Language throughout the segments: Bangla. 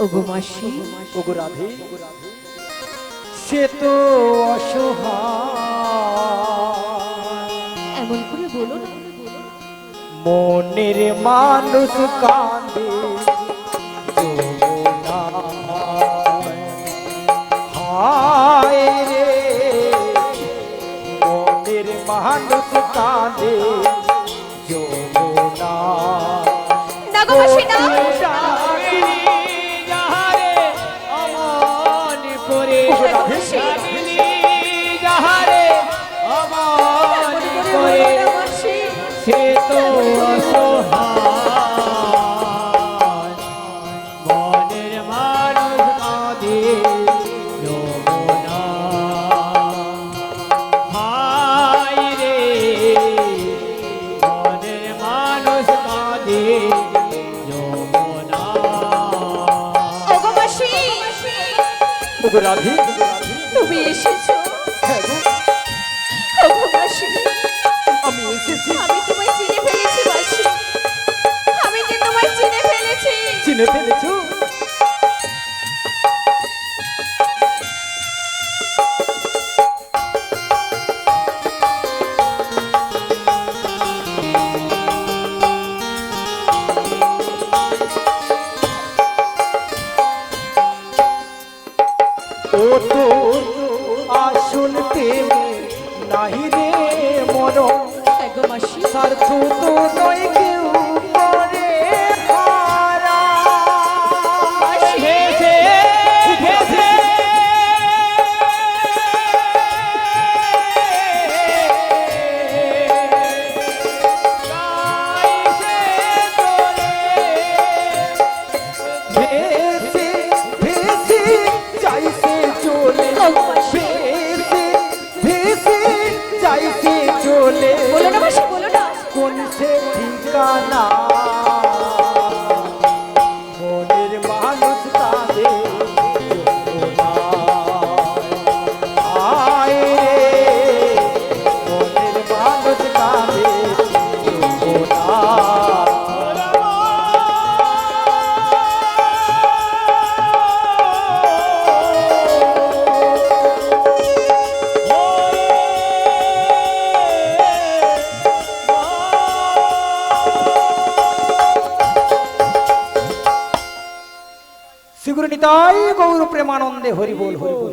ওগো মাসি। ওগো রাধে। সে তো অসহায়। এমন করে বলো না। মনের মানুষ কাঁদে। হায় রে। মনের মানুষ কাঁদে যমুনা ওগো রাধে। তুমি এসেছ? হ্যাঁ ওগো মাসি আমি এসেছি। আমি তোমায় চিনে ফেলেছি মাসি আমি যে তোমায় চিনে ফেলেছি। চিনে ফেলেছো? ঠিকানা নিতাই গৌর প্রেমানন্দে হরি বল হরি বল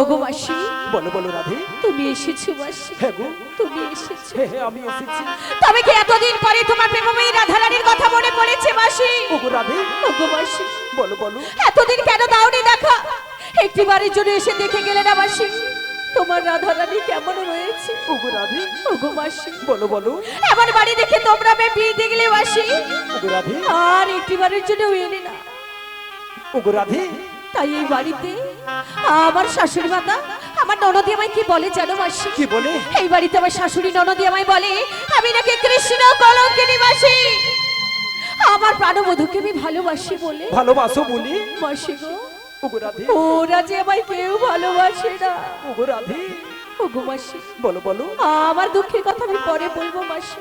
ওগো মাসি। বলো বলো রাধে। তুমি এসেছ মাসি। হ্যাঁ গো। তুমি এসেছ। হে হে আমি এসেছি। তবে কি এতদিন পরে তোমার প্রেমময়ী রাধারানীর কথা মনে পড়েছে মাসি? ওগো রাধে। ওগো মাসি। বলো বলো। এতদিন কেন দাওনি দেখা? একটি বাড়ির জন্য এসে দেখে গেলে না মাসি? তোমার রাধারানী কেমন রয়েছে ওগো রাধে। ওগো মাসি। বলো বলো। এমন বাড়ি দেখে তোমরা মেয়ে বিয়ে দেখলে মাসি? ওগো রাধে। আর একটি বাড়ির জন্য এলে না। ওগো রাধে। তাই এই বাড়িতে? আমার শাশুড়ি মাতা আমার ননদি আমায় কি বলে জানো মাসি? কি বলে? এই বাড়িতে আমার শাশুড়ি ননদি আমায় বলে আমি নাকি কৃষ্ণ কলঙ্কিনী মাসি আমার প্রাণবধূকে আমি ভালোবাসি বলে। ভালোবাসো বলি? মাসি গো। ওগো রাধে। ওরা যে আমায় কেউ ভালোবাসে না। ওগো রাধে। ওগো মাসি। বলো বলো। আমার দুঃখের কথা আমি পরে বলব মাসি।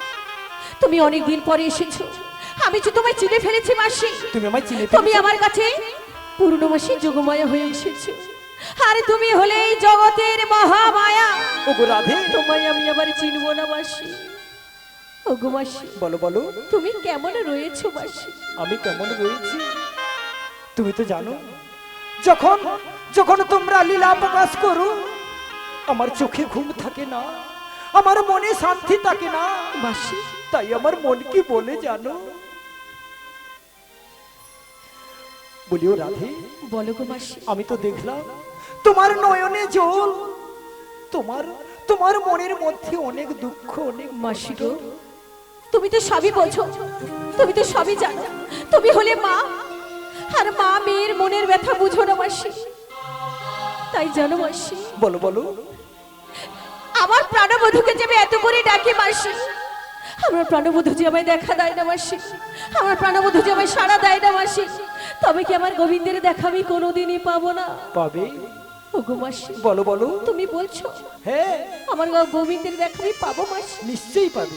তুমি অনেক দিন পরে এসেছ। আমি যে তোমায় চিনে ফেলেছি মাসি। তুমি আমায় চিনে তুমি আমার কাছে পূর্ণমাসী যোগমায়া হয়ে এসেছ। আর তুমি হলে এই জগতের মহামায়া। ওগো রাধে। তোমায় আমি আবার চিনবো না মাসি। ওগো মাসি বলো বলো। তুমি কেমন রয়েছো মাসি? আমি কেমন রয়েছি? তুমি তো জানো যখন যখন তোমরা লীলা প্রকাশ করো আমার চোখে ঘুম থাকে না আমার মনে শান্তি থাকে না। মাসি। তাই আমার মন কি বলে জানো? বলিও রাধে। বলো গো মাসি। আমি তো দেখলাম তোমার নয়নে জল। তোমার তোমার মনের মধ্যে অনেক দুঃখ অনেক মাসি গো তুমি তো সবই বোঝো। তুমি তো সবই জানো। তুমি হলে মা। আর মা মেয়ের মনের ব্যথা বুঝো না মাসি। তাই জানো মাসি। বলো বলো। আমার প্রাণবধূকে যে আমি এত করে ডাকি মাসি আমার প্রাণবধূ যে আমায় দেখা দেয় না মাসি। আমার প্রাণবধূ যে আমায় সাড়া দেয় না মাসি। তবে কি আমার গোবিন্দের দেখা আমি কোনোদিনই পাবো না? পাবে। ওগো মাসি বলো বলো। তুমি বলছো হ্যাঁ। আমার গোবিন্দের দেখা আমি পাবো মাসি। নিশ্চয়ই পাবে।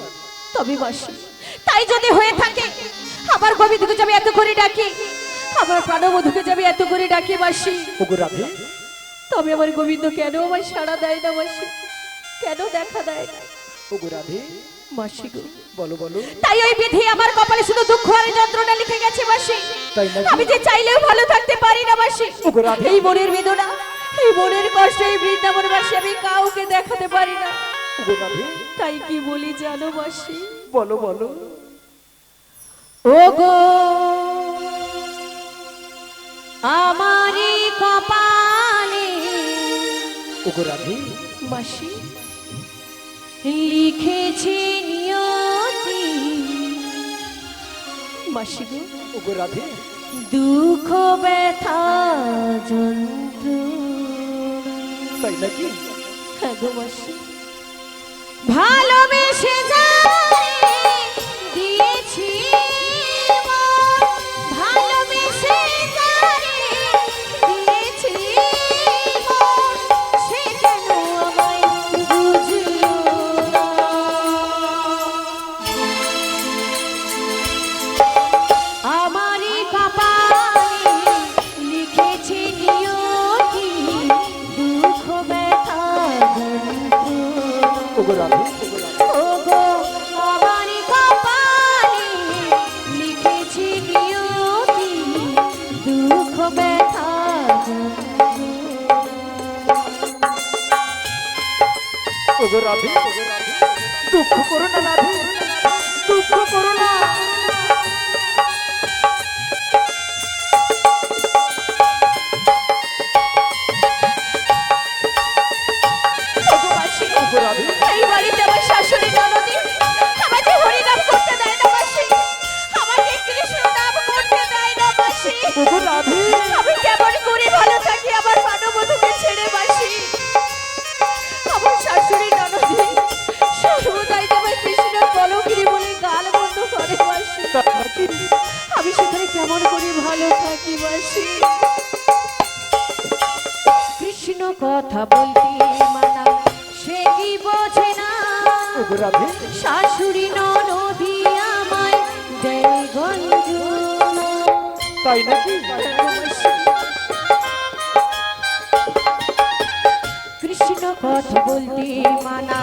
তবে মাসি তাই যদি হয়ে থাকে আমার গোবিন্দকে যে আমি এত করে ডাকি আমার প্রাণবধূকে যাবে এত করে ডাকি মাসি। ওগো রাধে। তবে আমার গোবিন্দ কেন আমার সাড়া দেয় না মাসি? কেন দেখা দেয় না? ওগো রাধে। মাসি গো। বলো বলো। তাই ওই বিধি আমার কপালে শুধু দুঃখ আর যন্ত্রণা লিখে গেছে মাসি। তাই নাকি? আমি যে চাইলেও ভালো থাকতে পারি না মাসি। এই মনের বেদনা এই মনের কষ্ট এই বৃন্দাবন মাসি আমি কাউকে দেখাতে পারি না। তাই কি বলি জানো মাসি? বলো বলো। ওগো আমারই কপালে ওগো রাধে। মাসি লিখেছে নিয়তি। মাসিগো ওগো রাধে। দুঃখ ব্যথা যন্ত্র। তাই নাকি? হ্যাঁ গো মাসি। ভালোবেসে যারে ওগো রাধে। দুঃখ করো না রাধে দুঃখ করো না করে ভালো থাকি বাসি। কৃষ্ণ কথা বলতে মানা সে কি বোঝে না? শাশুড়ি ননদি আমায় দেয় গঞ্জনা তাই নাকি? কৃষ্ণ কথা বলতে মানা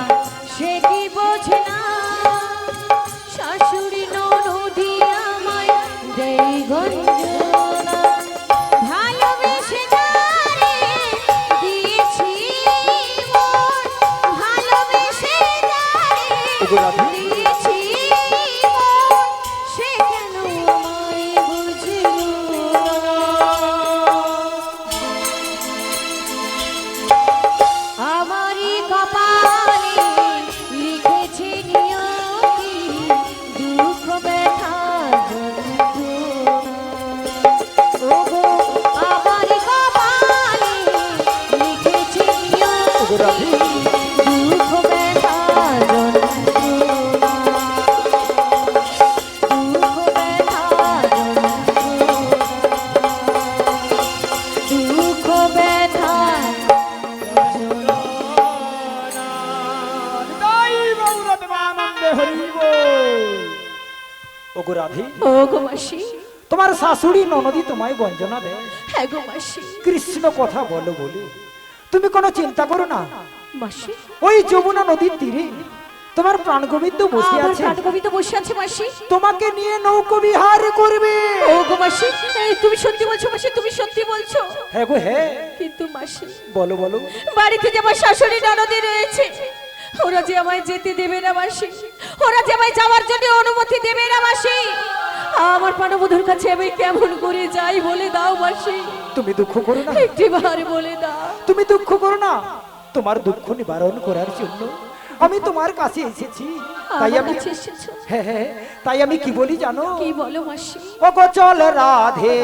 শাশুড়ি ননদি তোমায় গঞ্জনা দেয়। হ্যাঁ গো মাসি। কৃষ্ণ কথা বলো বলি। তুমি কোনো চিন্তা করো না। মাসি? ওই যমুনা নদীর তীরে তোমার প্রাণগোবিন্দ বসে আমার আছে। প্রাণকবিতা বসে আছে মাসি। তোমাকে নিয়ে নৌকো বিহার করবে। ও গো মাসি এই তুমি সত্যি বলছো মাসি তুমি সত্যি বলছো। হ্যাঁ গো হ্যাঁ। কিন্তু মাসি বলো বলো। বাড়িতে যে আমার শাশুড়ি ননদি রয়েছে ওরা যে আমায় যেতে দেবে না মাসি। ওরা যে আমায় যাওয়ার জন্য অনুমতি দেবে না মাসি। আমার প্রাণবধূর কাছে আমি কেমন করে যাই বলে দাও মাসি। তুমি দুঃখ করো না। একটি বার বলে দাও। তুমি দুঃখ করো না। তোমার দুঃখ নিবারণ করার জন্য আমি তোমার কাছে এসেছি। তাই আমি কাছে হ্যাঁ হ্যাঁ তাই আমি কি বলি জানো? কি বলো মাসি? ওগো চল রাধে।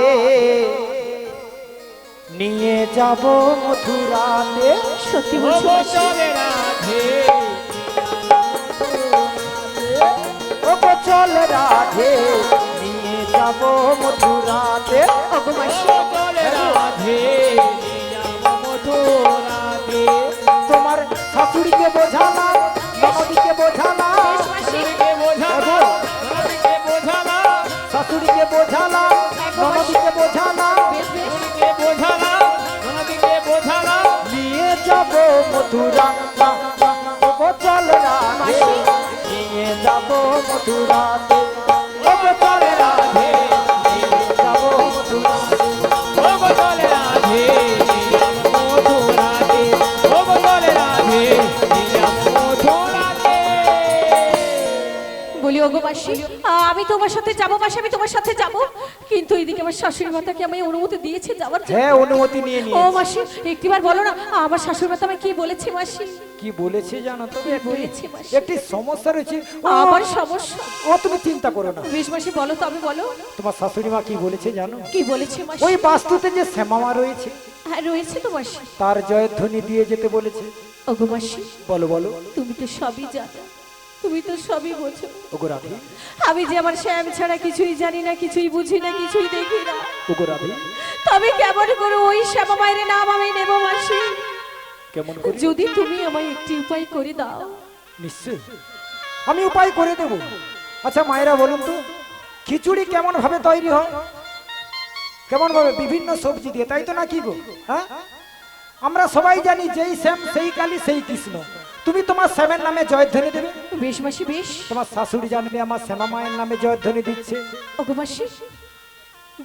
নিয়ে যাব মথুরাতে। সত্যি বলছো মাসি? ওগো চল রাধে। যাব মথুরাতে রাধে মথুরাতে তোমার শাশুড়িকে বোঝানা নদীকে বোঝানা শাশুড়িকে বোঝানা নদীকে বোঝানা নিয়ে যাব মথুরা চল রাধে। নিয়ে যাব তোমার সাথে যাব মাসি আমি তোমার সাথে যাব। কিন্তু এদিকে আমার শাশুড়ি মাতাকে আমি অনুমতি দিয়েছে যাওয়ার জন্য। হ্যাঁ অনুমতি নিয়ে ও মাসি একটিবার বলো না আমার শাশুড়ি মাতা আমি কি বলেছে মাসি? কি বলেছে জানো তো কি বলেছে মাসি? একটি সমস্যা রয়েছে। আমার সমস্যা। ও তুমি চিন্তা করো না। বেশ মাসি বলো তো আমি বলো। তোমার শাশুড়ি মা কি বলেছে জানো? কি বলেছে মাসি? ওই বাস্তুতে যে শ্যামামা রয়েছে হ্যাঁ রয়েছে তো মাসি। তার জয়ধ্বনি দিয়ে যেতে বলেছে। ওগো মাসি বলো বলো। তুমি তো সবই জানো। তুমি তো সবই বোঝো। ওগো রাধে। আমি যে আমার শ্যাম ছাড়া কিছুই জানি না কিছুই বুঝি না কিছুই দেখি না। ওগো রাধে। তবে কেমন করে ওই শ্যামা মায়ের নাম আমি নেব মাসি? কেমন করে? যদি তুমি আমায় একটি উপায় করে দাও। নিশ্চয় আমি উপায় করে দেব। আচ্ছা মায়েরা বলুন তো খিচুড়ি কেমন ভাবে তৈরি হয়? কেমন ভাবে বিভিন্ন সবজি দিয়ে তাই তো না কি গো? হ্যাঁ? আমরা সবাই জানি যেই শ্যাম সেই কালী সেই কৃষ্ণ। তুমি তোমার শ্যামের নামে জয়ধ্বনি দেবে? বেশ মাসি বেশ। তোমার শাশুড়ি জানবে আমার শ্যামা মায়ের নামে জয়ধ্বনি দিচ্ছে। ওগো মাসি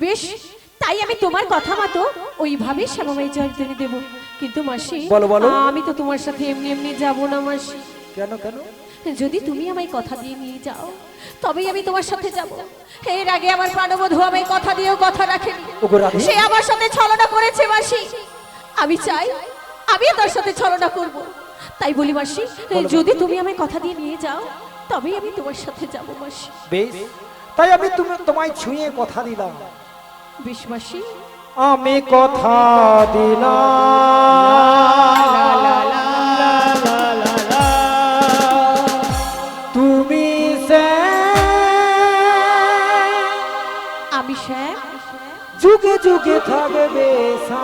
বেশ তাই আমি তোমার কথা মতো ওইভাবে শ্যামামাই জয়ধ্বনি দেব। কিন্তু মাসি বলো, বলো। আমি তো তোমার সাথে এমনি এমনি যাব না মাসি। কেন কেন? যদি তুমি আমায় কথা দিয়ে নিয়ে যাও তবেই আমি তোমার সাথে যাব। এর আগে আমার প্রাণবধূ আমায় কথা দিয়েও কথা রাখেনি। সে আমার সাথে ছলনা করেছে মাসি। আমি চাই আমিও তার সাথে ছলনা করব। তাই বলি মাসি যদি তুমি আমায় কথা দিয়ে নিয়ে যাও তবেই আমি তোমার সাথে যাব মাসি। বেশ তাই আমি তুমি তোমায় ছুঁয়ে কথা দিলাম। বেশ মাসি। আমি কথা দিলাম। তুমি সে আমি যুগে যুগে থাকবে সাথে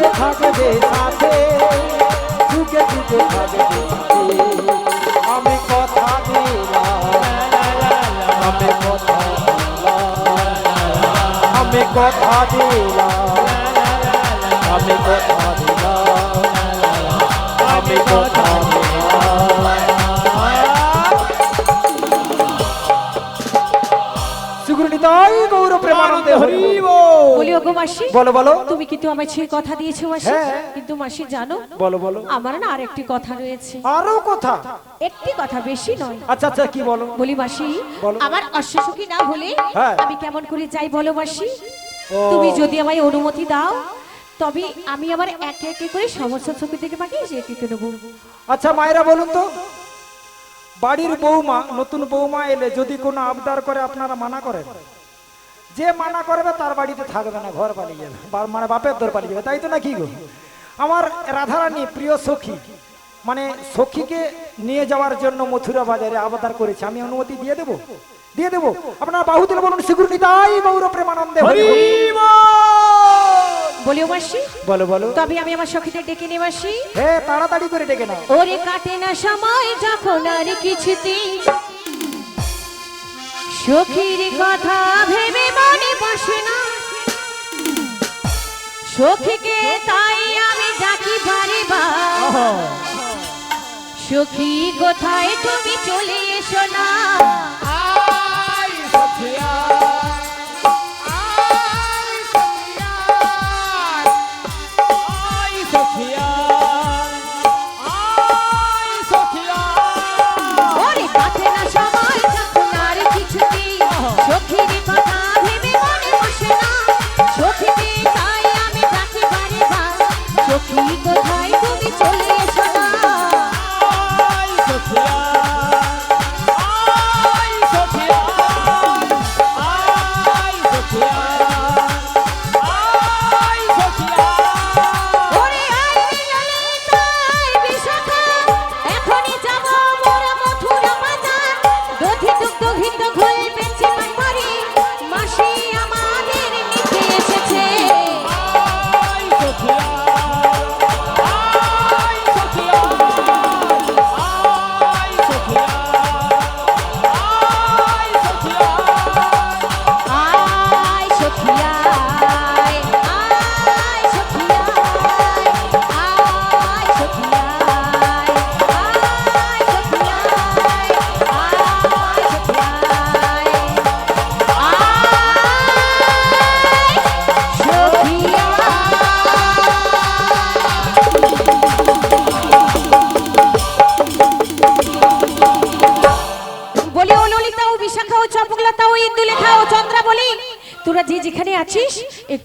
যুগে থাকবে সাথে যুগে যুগে থাকবে সাথে। আমি কথা দিলাম, আমি কথা দিলাম, আমি কথা দিলাম, আমি কথা দিলাম, আমি কথা সুগুরুনিতাই গৌর প্রেমানন্দে হরি বলি। ওগো মাসি। বলো বলো। তুমি কিন্তু আমায় ছুঁয়ে কথা দিয়েছ মাসি। হ্যাঁ। কিন্তু মাসি জানো বলো বলো। আমার না আরেকটি কথা রয়েছে। আরও কথা? একটি কথা বেশি নয়। আচ্ছা আচ্ছা কি বলো? বলি মাসি আমার না হলে হ্যাঁ। আমি কেমন করে যাই বলো মাসি? তুমি যদি আমায় অনুমতি দাও তবে আমি আমার একে একে করে সমস্ত ছবি থেকে পাঠিয়ে সে একে নেব। আচ্ছা মায়েরা বলুন তো। বাড়ির বৌমা নতুন বৌমা এলে যদি কোনো আবদার করে আপনারা মানা করেন? যে মানা করবে তার বাড়িতে থাকবে না ঘর পালিয়ে যাবে। মানে বাপের দর পালিয়ে যাবে তাই তো না কি গো? আমার রাধারানী প্রিয় সখী মানে সখীকে নিয়ে যাওয়ার জন্য মথুরা বাজারে আবদার করেছে। আমি অনুমতি দিয়ে দেবো? দিয়ে দেবো? আপনার বাহুদের বলুন শিগুর নিতাই গৌর প্রেমানন্দে। বলিও মাসি বলো বলো। তবে আমি আমার সখীদের ডেকে নিয়ে আসি হ্যাঁ তাড়াতাড়ি করে ডেকে নাও। ওরে কাটে না সময় যখন আর কিছুতে সখীর কথা ভেবে মনে বসে না। সখীকে তাই আমি ডাকি বারে বার। সখী কোথায় তুমি চলে এসো না? সখিয়া। এই কথা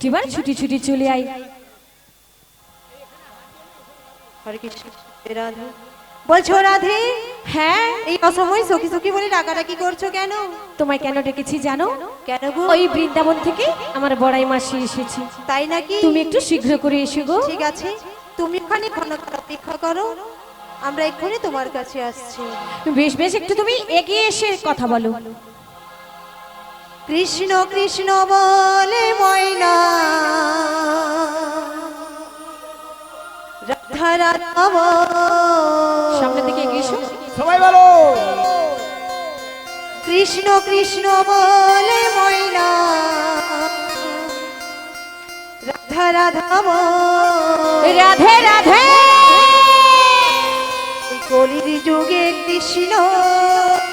একটিবার ছুটি ছুটি চলে রাধে বলছো রাধে? হ্যাঁ। এই অসময় সখী সখী বলে ডাকাডাকি করছ কেন? তোমায় কেন ডেকেছি জানো? কেন গো? ওই বৃন্দাবন থেকে আমার বড়াই মাসি এসেছে। তাই নাকি? তুমি একটু শীঘ্র করে এসো গো। ঠিক আছে। তুমি ওখানে ক্ষণকাল অপেক্ষা করো। আমরা এক্ষুনি তোমার কাছে আসছি। বেশ বেশ একটু তুমি এগিয়ে এসে কথা বলো। কৃষ্ণ কৃষ্ণ বলে ময়না। রাধা রাধা বল। সামনে দিকে এগিয়ে এসো। সবাই বলো। কৃষ্ণ কৃষ্ণ বলে ময়না। রাধা রাধা বল। রাধে রাধে। কলির যুগে কৃষ্ণ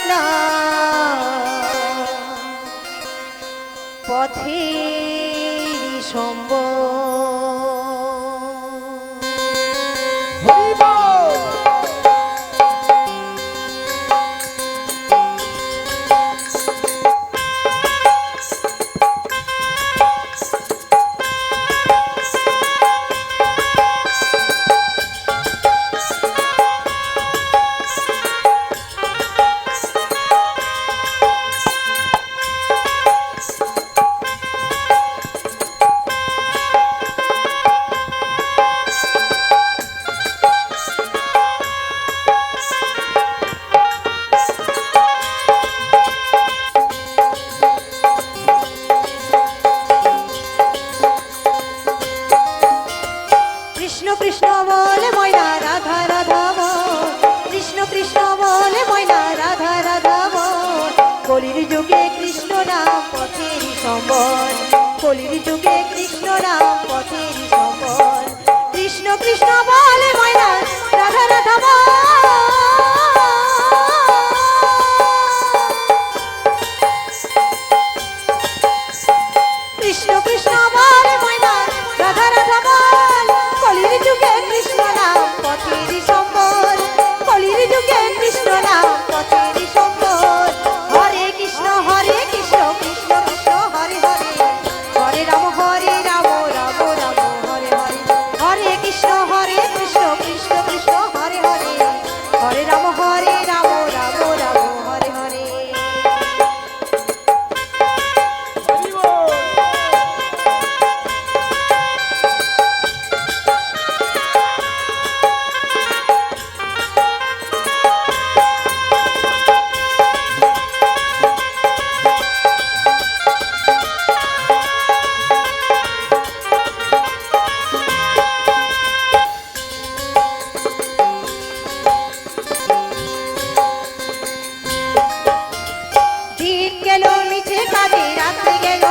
না। পথের সম্বল। দিন গেল মিছে কাজে রাত্রি গেল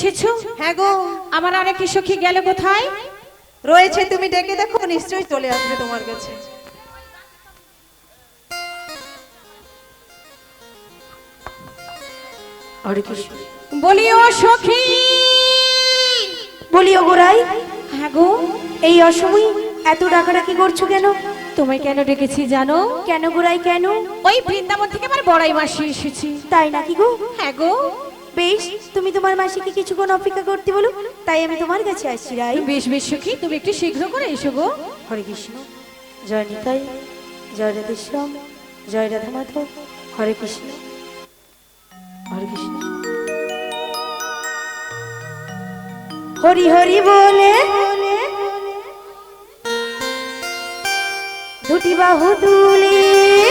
এসেছ? হ্যাঁ গো। আমার আরেকটি সখী গেল কোথায়? রয়েছে তুমি ডেকে দেখো নিশ্চয়ই চলে আসবে তোমার কাছে। বলিও সখী। বলি ওগোরাই হ্যাঁ গো। এই অসময় এত ডাকাডাকি করছ কেন? তোমায় কেন ডেকেছি জানো? কেন গোরাই কেন? ওই বৃন্দাবন থেকে আমার বড়াই মাসি এসেছি। তাই নাকি গো? হ্যাঁ গো। বেশ তুমি তোমার মাসিকে কিছুক্ষণ অপেক্ষা করতে বলো তাই আমি তোমার কাছে আসছি রাই। বেশ বেশ সখী তুমি একটু শীঘ্র করে এসো গো। হরে কৃষ্ণ। জয় নিতাই জয় রাধেশ্যাম জয় রাধা মাধব হরে কৃষ্ণ। হরে কৃষ্ণ। হরি হরি বলে দুটি বাহু তুলে